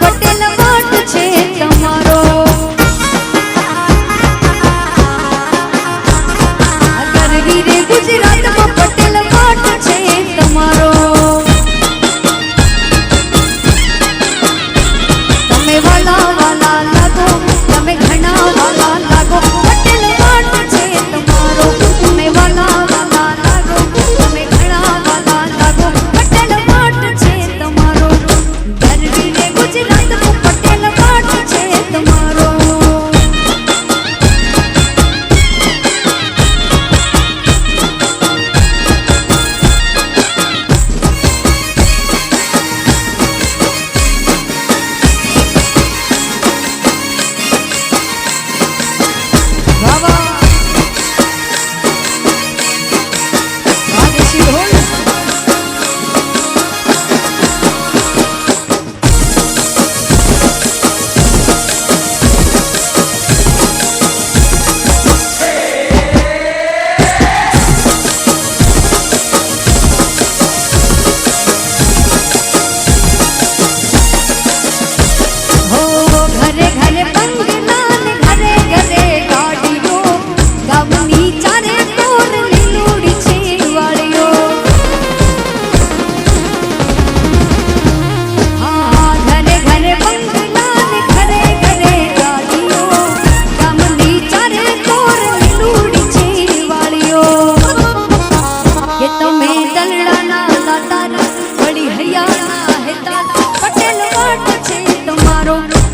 પટેલ વાટ છે તમારો. કરવી રે ગુજરાતમાં પટેલ વાટ છે તમારો. તમે વાલા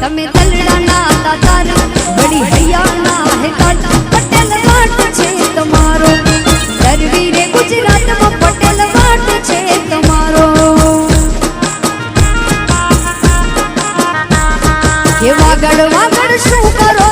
તમે દલડાના દાતાર બડી હૈયાના હેતા પટેલ વાટ છે તમારો ગરવી રે ગુજરાતમાં પટેલ વાટ છે તમારો. કેવા વાગડ વાગડ શું કરો